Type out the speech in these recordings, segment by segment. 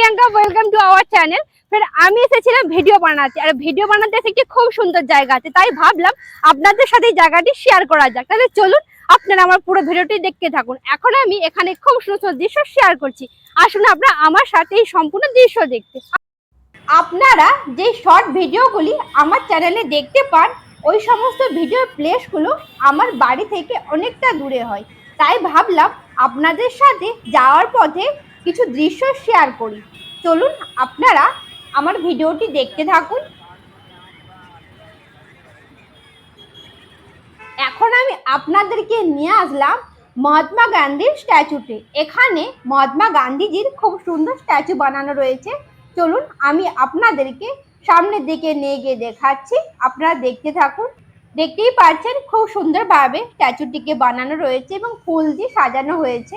Priyanka welcome to our channel ফের আমি এসেছিলাম ভিডিও বানাতে, আর ভিডিও বানাতে এসে একটি খুব সুন্দর জায়গা আছে তাই ভাবলাম আপনাদের সাথে এই জায়গাটি শেয়ার করা যাক। তাহলে চলুন আপনারা আমার পুরো ভিডিওটি দেখতে থাকুন। এখন আমি এখানে খুব সুন্দর দৃশ্য শেয়ার করছি। আসুন আপনারা আমার সাথে এই সম্পূর্ণ দৃশ্য দেখতে। আপনারা যে শর্ট ভিডিওগুলি আমার চ্যানেলে দেখতে পান, ওই সমস্ত ভিডিও প্লেসগুলো আমার বাড়ি থেকে অনেকটা দূরে হয়। তাই ভাবলাম আপনাদের সাথে যাওয়ার পথে কিছু দৃশ্য শেয়ার করি। চলুন আপনারা আমার ভিডিওটি দেখতে থাকুন। এখন আমি আপনাদেরকে নিয়ে আসলাম মহাত্মা গান্ধীর স্ট্যাচুতে। এখানে মহাত্মা গান্ধীজির খুব সুন্দর স্ট্যাচু বানানো রয়েছে। চলুন আমি আপনাদেরকে সামনের দিকে নিয়ে গিয়ে দেখাচ্ছি। আপনারা দেখতে থাকুন। দেখতেই পাচ্ছেন খুব সুন্দরভাবে স্ট্যাচুটিকে বানানো রয়েছে এবং ফুল দিয়ে সাজানো হয়েছে।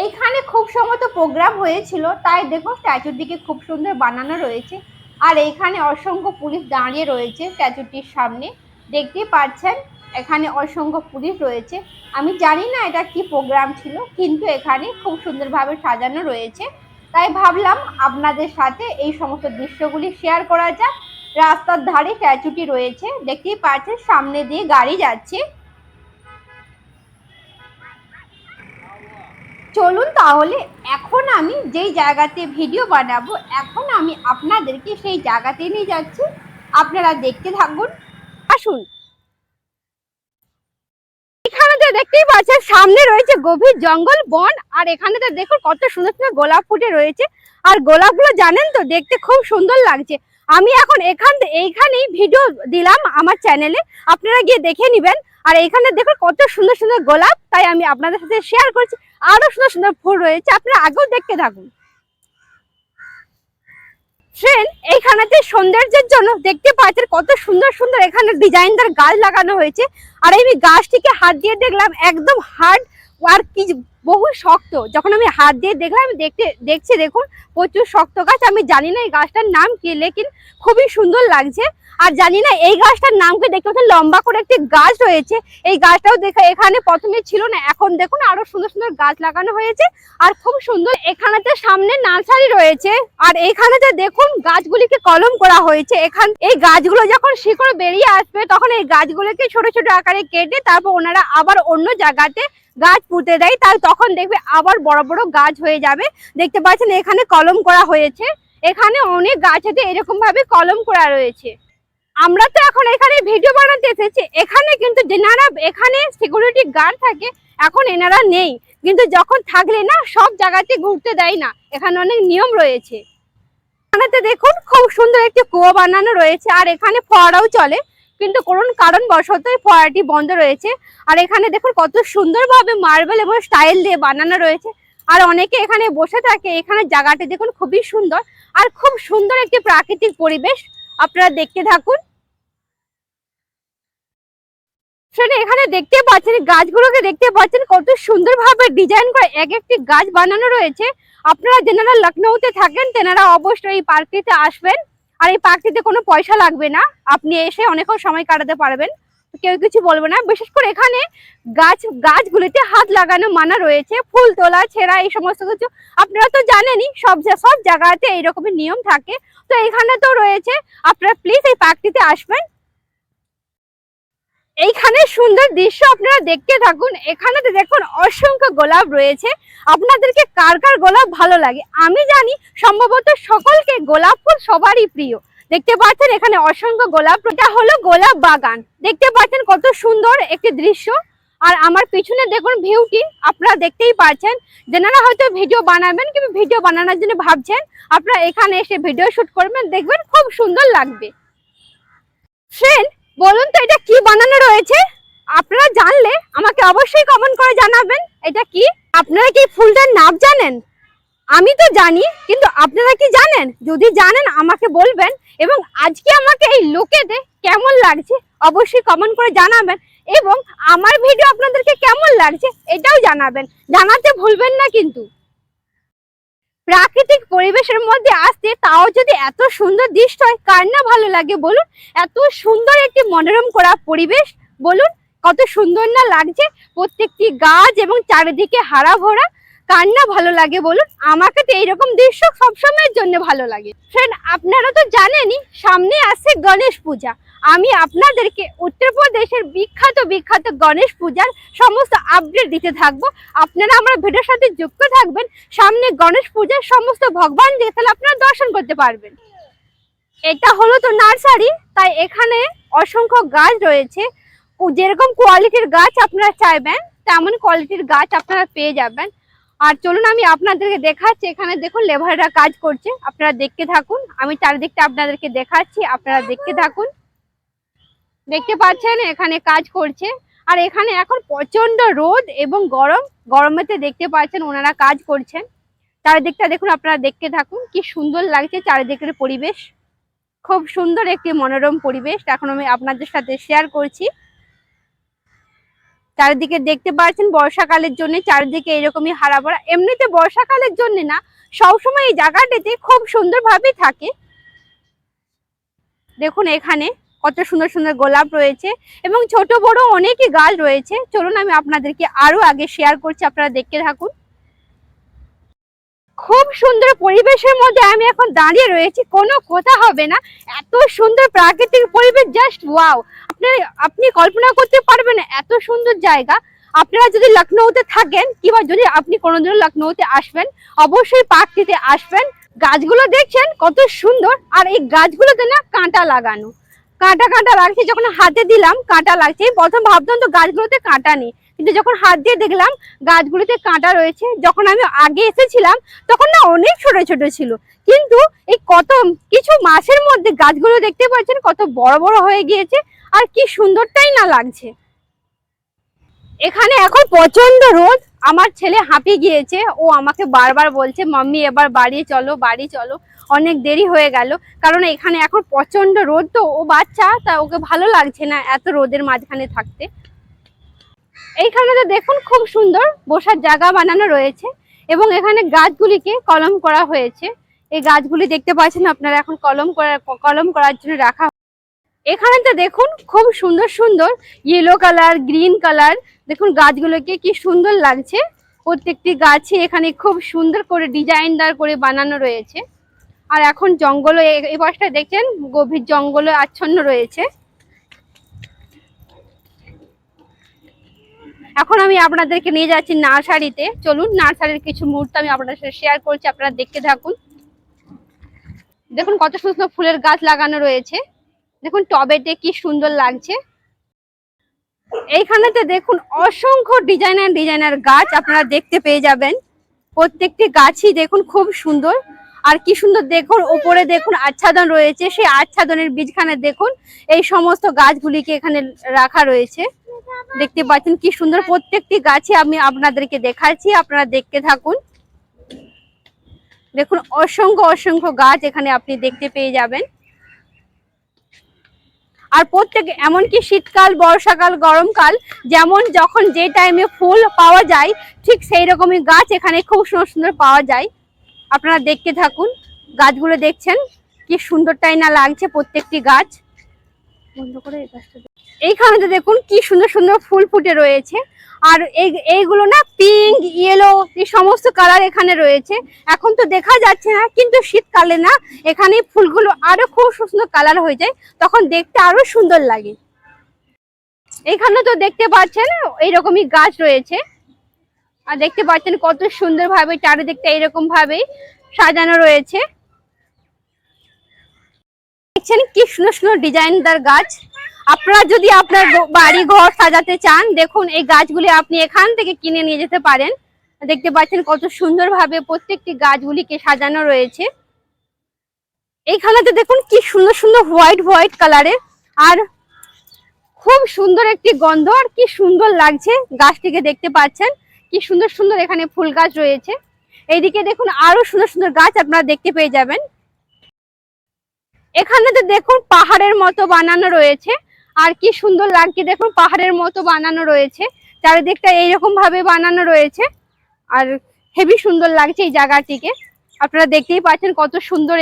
এইখানে খুব সম্ভবত প্রোগ্রাম হয়েছিল, তাই দেখো স্ট্যাচুটিকে খুব সুন্দর বানানো রয়েছে। আর এইখানে অসংখ্য পুলিশ দাঁড়িয়ে রয়েছে স্ট্যাচুটির সামনে। দেখতেই পাচ্ছেন, এখানে অসংখ্য পুলিশ রয়েছে। আমি জানি না এটা কি প্রোগ্রাম ছিল, কিন্তু এখানে খুব সুন্দরভাবে সাজানো রয়েছে। তাই ভাবলাম আপনাদের সাথে এই সমস্ত দৃশ্যগুলি শেয়ার করা যাক। রাস্তার ধারে স্ট্যাচুটি রয়েছে, দেখতেই পাচ্ছেন সামনে দিয়ে গাড়ি যাচ্ছে। চলুন তাহলে, এখন আমি যেই জায়গাতে ভিডিও বানাবো, এখন আমি আপনাদেরকে সেই জায়গাতে নিয়ে যাচ্ছি। আপনারা দেখতে থাকুন। আসুন। দেখতেই পাচ্ছেন, সামনে রয়েছে গভীর জঙ্গল, বন, আর এখানেতে দেখুন কত সুন্দর সুন্দর গোলাপ ফুটে রয়েছে। আর গোলাপগুলো জানেন তো, দেখতে খুব সুন্দর লাগছে। আমি এখন এখান, এইখানেই ভিডিও দিলাম আমার চ্যানেলে আপনারা গিয়ে দেখে নেবেন। আর এখানে দেখুন কত সুন্দর সুন্দর গোলাপ, তাই আমি আপনাদের সাথে শেয়ার করছি। আরও সুন্দর সুন্দর ফুল রয়েছে, আপনারা আগেও দেখতে থাকুন। ট্রেন এইখানেতে সৌন্দর্যের জন্য দেখতে পাচ্ছেন কত সুন্দর সুন্দর এখানে ডিজাইনদার গাছ লাগানো হয়েছে। আর আমি গাছটিকে হাত দিয়ে দেখলাম, একদম হার্ড আর কি বহু শক্ত। যখন আমি হাত দিয়ে দেখলাম আমি দেখতে, দেখছি, দেখুন, প্রচুর শক্ত গাছ। আমি জানি না এই গাছটার নাম কি, লেকিন খুবই সুন্দর লাগছে। আর জানি না এই গাছটার নাম কি দেখতে পাচ্ছেন, লম্বা করে একটি গাছ রয়েছে। এই গাছটাও দেখা এখানে প্রথমে ছিল না, এখন দেখুন আরও সুন্দর সুন্দর গাছ লাগানো হয়েছে। আর খুব সুন্দর এখানেতে সামনে নার্সারি রয়েছে। আর এখানেতে দেখুন গাছগুলিকে কলম করা হয়েছে। এখান, এই গাছগুলো যখন শিকড় বেরিয়ে আসবে, তখন এই গাছগুলোকে ছোট ছোট আকারে কেটে তারপর ওনারা আবার অন্য জায়গাতে গাছ পুঁতে দেয়। তাই তখন দেখবে আবার বড় বড় গাছ হয়ে যাবে। দেখতে পাচ্ছেন এখানে কলম করা হয়েছে। এখানে অনেক গাছেতে এরকম ভাবে কলম করা রয়েছে। আমরা তো এখন এখানে ভিডিও বানাতে এসেছি। এখানে কিন্তু যেনারা, এখানে সিকিউরিটি গার্ড থাকে, এখন এনারা নেই। কিন্তু যখন থাকলে না, সব জায়গাতে ঘুরতে দেয় না। এখানে অনেক নিয়ম রয়েছে। দেখুন, খুব সুন্দর একটি কুয়ো বানানো রয়েছে। আর এখানে ফোয়ারাও চলে। কিন্তু কোন কারণ বশত ফোয়ারাটি বন্ধ রয়েছে। আর এখানে দেখুন কত সুন্দরভাবে মার্বেল এবং স্টাইল দিয়ে বানানো রয়েছে। আর অনেকে এখানে বসে থাকে এখানে জায়গাটি দেখুন খুবই সুন্দর। আর খুব সুন্দর একটি প্রাকৃতিক পরিবেশ। আপনারা দেখতে থাকুন। শোনে এখানে দেখতে পাচ্ছেন, গাছগুলোকে দেখতে পাচ্ছেন কত সুন্দরভাবে ডিজাইন করে এক একটি গাছ বানানো রয়েছে। আপনারা যেনারা লখনৌতে থাকেন, তেনারা অবশ্যই এই পার্কটিতে আসবেন। আর এই পার্কটিতে কোনো পয়সা লাগবে না। আপনি এসে অনেকক্ষণ সময় কাটাতে পারবেন। কেউ কিছু বলবে না। বিশেষ করে এখানে গাছ, গাছগুলিতে হাত লাগানো মানা রয়েছে। ফুল তোলা, ছেঁড়া, এই সমস্ত কিছু আপনারা তো জানেনই, সব সব জায়গাতে এইরকমের নিয়ম থাকে। তো এখানে তো রয়েছে। আপনারা প্লিজ এই পার্কটিতে আসবেন। এইখানে সুন্দর দৃশ্য আপনারা দেখতে থাকুন। এখানে দেখুন অসংখ্য গোলাপ রয়েছে। আপনাদেরকে কার কার গোলাপ ভালো লাগে? আমি জানি সম্ভবত সকলকে গোলাপ ফুল সবারই প্রিয়। দেখতে পাচ্ছেন এখানে অসংখ্য গোলাপ এটা হলো গোলাপ বাগান। দেখতে পাচ্ছেন কত সুন্দর একটি দৃশ্য। আর আমার পিছনে দেখুন ভিউটি আপনারা দেখতেই পাচ্ছেন। যেনারা হয়তো ভিডিও বানাবেন কিংবা ভিডিও বানানোর জন্য ভাবছেন, আপনারা এখানে এসে ভিডিও শুট করবেন, দেখবেন খুব সুন্দর লাগবে। ফ্রেন্ড বলুন তো এটা কি বানানো রয়েছে? আপনারা জানলে আমাকে অবশ্যই কমেন্ট করে জানাবেন, এটা কি? আপনারা কি ফুলটার নাম জানেন? আমি তো জানি, কিন্তু আপনারা কি জানেন? যদি জানেন, আমাকে বলবেন এবং আজকে আমাকে এই লোকেতে কেমন লাগছে, অবশ্যই কমেন্ট করে জানাবেন এবং আমার ভিডিও আপনাদেরকে কেমন লাগছে, এটাও জানাবেন। জানাতে ভুলবেন না কিন্তু। প্রাকৃতিক পরিবেশের মধ্যে আসতে তাও যদি এত সুন্দর দৃশ্য হয়, কার না ভালো লাগে বলুন? এত সুন্দর একটি মনোরম করা পরিবেশ বলুন, কত সুন্দর না লাগছে প্রত্যেকটি গাছ এবং চারিদিকে হারা ভরা, কার না ভালো লাগে বলুন? আমাকে তো এইরকম দৃশ্য সবসময়ের জন্য ভালো লাগে। ফ্রেন্ড, আপনারা তো জানেনই, সামনে আসছে গণেশ পূজা। আমি আপনাদেরকে উত্তরপ্রদেশের বিখ্যাত বিখ্যাত গণেশ পূজার সমস্ত আপডেট দিতে থাকব। আপনারা আমার ভিডিওর সাথে যুক্ত থাকবেন। সামনে গণেশ পূজার সমস্ত ভগবান দিয়ে তাহলে আপনারা দর্শন করতে পারবেন। এটা হলো তো নার্সারি, তাই এখানে অসংখ্য গাছ রয়েছে। যেরকম কোয়ালিটির গাছ আপনারা চাইবেন, তেমন কোয়ালিটির গাছ আপনারা পেয়ে যাবেন। আর চলুন আমি আপনাদেরকে দেখাচ্ছি। এখানে দেখুন লেবাররা কাজ করছে। আপনারা দেখতে থাকুন। আমি চারিদিকটা আপনাদেরকে দেখাচ্ছি। আপনারা দেখতে থাকুন। দেখতে পাচ্ছেন, এখানে কাজ করছে। আর এখানে এখন প্রচণ্ড রোদ এবং গরম। গরমেতে দেখতে পাচ্ছেন ওনারা কাজ করছেন। চারিদিকটা দেখুন, আপনারা দেখতে থাকুন। কি সুন্দর লাগছে চারিদিকের পরিবেশ। খুব সুন্দর একটি মনোরম পরিবেশ। এখন আমি আপনাদের সাথে শেয়ার করছি। চারিদিকে দেখতে পাচ্ছেন, বর্ষাকালের জন্য চারিদিকে এরকমই হারা ভরা এমনিতে বর্ষাকালের জন্য না, সবসময় এই জায়গাটিতে খুব সুন্দরভাবে থাকে। দেখুন এখানে। কত সুন্দর সুন্দর গোলাপ রয়েছে এবং ছোট বড় অনেকই গাছ রয়েছে। চলুন আমি আপনাদেরকে আরও আগে শেয়ার করছি, আপনারা দেখতে থাকুন। খুব সুন্দর পরিবেশের মধ্যে আমি এখন দাঁড়িয়ে রয়েছি, কোনো কথা হবে না। এত সুন্দর প্রাকৃতিক পরিবেশ জাস্ট ওয়াও আপনি আপনি কল্পনা করতে পারবেন এত সুন্দর জায়গা। আপনারা যদি লখনৌতে থাকেন, কিংবা যদি আপনি কোনোদিনও লখনৌতে আসবেন, অবশ্যই পার্কটিতে আসবেন। গাছগুলো দেখছেন কত সুন্দর, আর এই গাছগুলোতে না কাঁটা লাগানো। কাঁটা কাঁটা লাগছে, যখন হাতে দিলাম, কাঁটা লাগছে। প্রথম ভাবতাম তো গাছগুলোতে কাঁটা নেই। কিন্তু যখন হাত দিয়ে দেখলাম গাছগুলোতে কাঁটা রয়েছে, যখন আমি আগে এসেছিলাম, তখন না অনেক ছোট ছোট ছিল। কিন্তু এই কত কিছু মাসের মধ্যে গাছগুলো দেখতে পাচ্ছেন, কত বড় বড় হয়ে গিয়েছে, আর কি সুন্দরটাই না লাগছে। এখানে এখন প্রচণ্ড রোদ। আমার ছেলে হাঁপিয়ে গিয়েছে। ও আমাকে বারবার বলছে, মাম্মি, এবার বাড়ি চলো বাড়ি চলো। অনেক দেরি হয়ে গেল। কারণ এখানে এখন প্রচণ্ড রোদ তো। ও বাচ্চা, তা ওকে ভালো লাগছে না এত রোদের মাঝখানে থাকতে। এইখানে তো দেখুন, খুব সুন্দর বসার জায়গা বানানো রয়েছে এবং এখানে গাছগুলিকে কলম করা হয়েছে। এই গাছগুলি দেখতে পাচ্ছেন আপনারা, এখন কলম করা, কলম করার জন্য রাখা এখানে তো দেখুন, খুব সুন্দর সুন্দর ইয়েলো কালার গ্রিন কালার দেখুন গাছগুলোকে কি সুন্দর লাগছে। প্রত্যেকটি গাছে এখানে খুব সুন্দর করে ডিজাইনদার করে বানানো রয়েছে। আর এখন জঙ্গল এই পাশটা দেখছেন, গভীর জঙ্গলে আচ্ছন্ন রয়েছে। এখন আমি আপনাদেরকে নিয়ে যাচ্ছি নার্সারিতে। চলুন, নার্সারির কিছু মুহূর্ত আমি আপনাদের সাথে শেয়ার করছি, আপনারা দেখতে থাকুন। দেখুন কত সুন্দর ফুলের গাছ লাগানো রয়েছে। দেখুন টবেতে কি সুন্দর লাগছে। এইখানেতে দেখুন অসংখ্য ডিজাইনার ডিজাইনার গাছ আপনারা দেখতে পেয়ে যাবেন। প্রত্যেকটি গাছই দেখুন খুব সুন্দর। আর কি সুন্দর দেখুন ওপরে দেখুন আচ্ছাদন রয়েছে, সেই আচ্ছাদনের বীজখানে দেখুন এই সমস্ত গাছগুলিকে এখানে রাখা রয়েছে। দেখতে পাচ্ছেন কি সুন্দর প্রত্যেকটি গাছে আমি আপনাদেরকে দেখাচ্ছি, আপনারা দেখতে থাকুন। দেখুন অসংখ্য অসংখ্য গাছ এখানে আপনি দেখতে পেয়ে যাবেন। আর প্রত্যেক, এমনকি শীতকাল, বর্ষাকাল, গরমকাল, যেমন যখন যে টাইমে ফুল পাওয়া যায়, ঠিক সেই রকমই গাছ এখানে খুব সুন্দর সুন্দর পাওয়া যায়। আপনারা দেখতে থাকুন, গাছগুলো দেখছেন, কি সুন্দরটাই না লাগছে প্রত্যেকটি গাছ। এইখানে তো দেখুন, কি সুন্দর সুন্দর ফুল ফুটে রয়েছে। আর এই, এইগুলো না পিঙ্ক, ইয়েলো, এই সমস্ত কালার এখানে রয়েছে। এখন তো দেখা যাচ্ছে না, কিন্তু শীতকালে না এখানে ফুলগুলো আরও খুব সুন্দর কালার হয়ে যায়। তখন দেখতে আরও সুন্দর লাগে। এখানে তো দেখতে পাচ্ছেন, এইরকমই গাছ রয়েছে। আর দেখতে পাচ্ছেন কত সুন্দর ভাবে চারিদিকটা এরকম ভাবে সাজানো রয়েছে। দেখছেন কি সুন্দর সুন্দর ডিজাইনদার গাছ। আপনারা যদি আপনার বাড়ি ঘর সাজাতে চান, দেখুন এই গাছগুলি আপনি এখান থেকে কিনে নিয়ে যেতে পারেন। দেখতে পাচ্ছেন কত সুন্দর ভাবে প্রত্যেকটি গাছগুলিকে সাজানো রয়েছে। এইখানেতে দেখুন কি সুন্দর সুন্দর হোয়াইট হোয়াইট কালারের। আর খুব সুন্দর একটি গন্ধ, আর কি সুন্দর লাগছে গাছটিকে দেখতে পাচ্ছেন। কি সুন্দর সুন্দর এখানে ফুল গাছ রয়েছে। এইদিকে দেখুন আরও সুন্দর সুন্দর গাছ আপনারা দেখতে পেয়ে যাবেন। এখানে তো দেখুন পাহাড়ের মতো বানানো রয়েছে। আর কি সুন্দর লাগছে দেখুন পাহাড়ের মতো বানানো রয়েছে। চারিদিকটা এইরকম ভাবে বানানো রয়েছে। আর হেভি সুন্দর লাগছে এই জায়গাটিকে। আপনারা দেখতেই পাচ্ছেন কত সুন্দর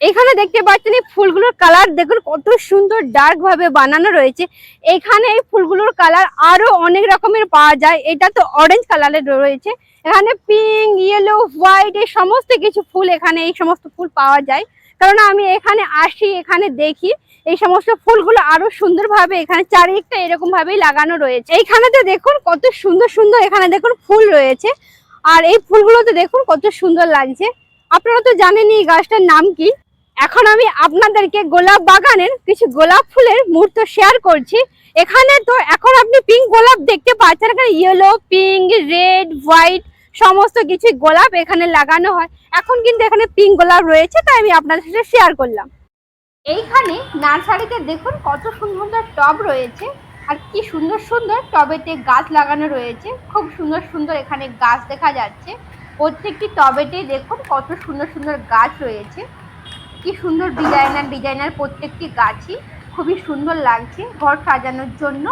এখানে দেখতে পাচ্ছেন এই ফুলগুলোর কালার দেখুন কত সুন্দর ডার্ক ভাবে বানানো রয়েছে। এখানে এই ফুলগুলোর কালার আরও অনেক রকমের পাওয়া যায়। এটা তো অরেঞ্জ কালারের রয়েছে। এখানে পিঙ্ক ইয়েলো হোয়াইট এই সমস্ত কিছু ফুল এখানে এই সমস্ত ফুল পাওয়া যায়। কারণ আমি এখানে আসি, এখানে দেখি, এই সমস্ত ফুলগুলো আরও সুন্দরভাবে এখানে চারিদিকটা এরকম ভাবেই লাগানো রয়েছে। এইখানেতে দেখুন কত সুন্দর সুন্দর এখানে দেখুন ফুল রয়েছে। আর এই ফুলগুলোতে দেখুন কত সুন্দর লাগছে। আপনারা তো জানেনই এই গাছটার নাম কি? এখন আমি আপনাদেরকে গোলাপ বাগানের কিছু গোলাপ ফুলের মুহূর্ত শেয়ার করছি। এখানে তো এখন আপনি পিঙ্ক গোলাপ দেখতে পাচ্ছেন। এখানে ইয়েলো পিঙ্ক রেড হোয়াইট সমস্ত কিছু গোলাপ এখানে লাগানো হয়। এখন কিন্তু এখানে পিঙ্ক গোলাপ রয়েছে, তাই আমি আপনাদের সাথে শেয়ার করলাম। এইখানে নার্সারিতে দেখুন কত সুন্দর সুন্দর টব রয়েছে, আর কি সুন্দর সুন্দর টবেতে গাছ লাগানো রয়েছে। খুব সুন্দর সুন্দর এখানে গাছ দেখা যাচ্ছে। প্রত্যেকটি টবেতে দেখুন কত সুন্দর সুন্দর গাছ রয়েছে। কি সুন্দর ডিজাইনার ডিজাইনার প্রত্যেকটি গাছই খুবই সুন্দর লাগছে ঘর সাজানোর জন্য।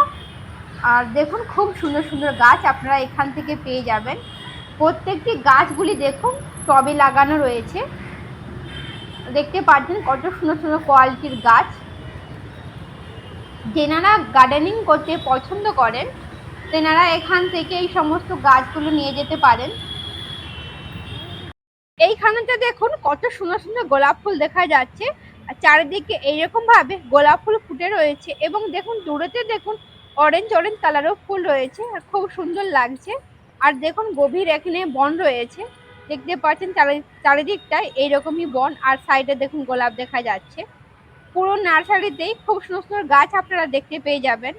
আর দেখুন খুব সুন্দর সুন্দর গাছ আপনারা এখান থেকে পেয়ে যাবেন। প্রত্যেকটি গাছগুলি দেখুন, টবে লাগানো রয়েছে। দেখতে পাচ্ছেন কত সুন্দর সুন্দর কোয়ালিটির গাছ। যেনারা গার্ডেনিং করতে পছন্দ করেন। তেনারা এখান থেকে এই সমস্ত গাছগুলো নিয়ে যেতে পারেন। এইখানেতে দেখুন কত সুন্দর সুন্দর গোলাপ ফুল দেখা যাচ্ছে। আর চারিদিকে এইরকম ভাবে গোলাপ ফুল ফুটে রয়েছে এবং দেখুন দূরেতে দেখুন অরেঞ্জ অরেঞ্জ কালারও ফুল রয়েছে। আর খুব সুন্দর লাগছে। আর দেখুন গভীর এখানে বন রয়েছে, দেখতে পাচ্ছেন চারি- চারিদিকটায় এইরকমই বন, আর সাইডে দেখুন গোলাপ দেখা যাচ্ছে। পুরো নার্সারিতেই খুব সুন্দর সুন্দর গাছ আপনারা দেখতে পেয়ে যাবেন।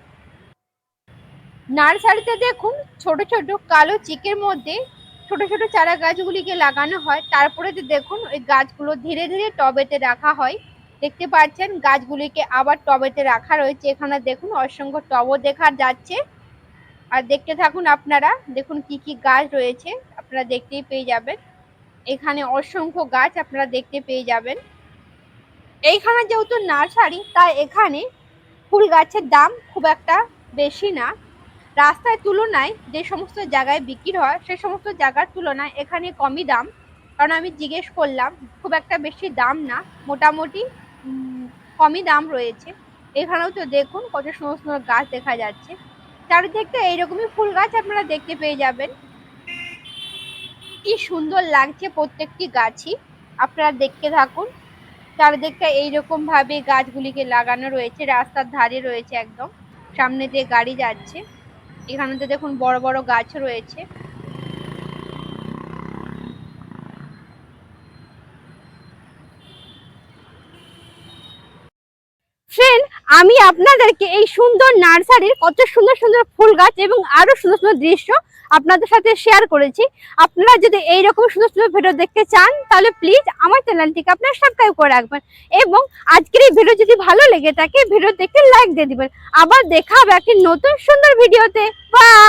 নার্সারিতে দেখুন ছোট ছোট কালো চিকের মধ্যে ছোট ছোট চারা গাছগুলিকে লাগানো হয়, তারপরে যে দেখুন ওই গাছগুলো ধীরে ধীরে টবেতে রাখা হয়। দেখতে পাচ্ছেন গাছগুলিকে আবার টবেতে রাখা রয়েছে, এখানে দেখুন অসংখ্য টবও দেখা যাচ্ছে। আর দেখতে থাকুন আপনারা, দেখুন কি কি গাছ রয়েছে, আপনারা দেখতেই পেয়ে যাবেন। এখানে অসংখ্য গাছ আপনারা দেখতে পেয়ে যাবেন। এইখানে যেহেতু নার্সারি, তাই এখানে ফুল গাছের দাম খুব একটা বেশি না। রাস্তার তুলনায় যে সমস্ত জায়গায় বিক্রি হয়, সে সমস্ত জায়গার তুলনায় এখানে কমই দাম। কারণ আমি জিজ্ঞেস করলাম, খুব একটা বেশি দাম না, মোটামুটি কমই দাম রয়েছে। এখানেও তো দেখুন কত সুন্দর সুন্দর গাছ দেখা যাচ্ছে। চারিদিকটা এইরকমই ফুল গাছ আপনারা দেখতে পেয়ে যাবেন। কি সুন্দর লাগছে প্রত্যেকটি গাছই। আপনারা দেখতে থাকুন। চারিদিকটা এইরকম ভাবে গাছগুলিকে লাগানো রয়েছে, রাস্তার ধারে রয়েছে একদম। সামনে দিয়ে গাড়ি যাচ্ছে। এখানে তো দেখুন বড় বড় গাছ রয়েছে ফ্রেন্ড আমি আপনাদেরকে এই সুন্দর নার্সারির কত সুন্দর সুন্দর ফুল গাছ এবং আরও সুন্দর সুন্দর দৃশ্য আপনাদের সাথে শেয়ার করেছি। আপনারা যদি এই রকম সুন্দর সুন্দর ভিডিও দেখতে চান, তাহলে প্লিজ আমার চ্যানেলটিকে আপনারা সাবস্ক্রাইব করে রাখবেন এবং আজকের এই ভিডিও যদি ভালো লেগে থাকে ভিডিও দেখতে লাইক দিয়ে দিবেন। আবার দেখা হবে একটি নতুন সুন্দর ভিডিওতে বাই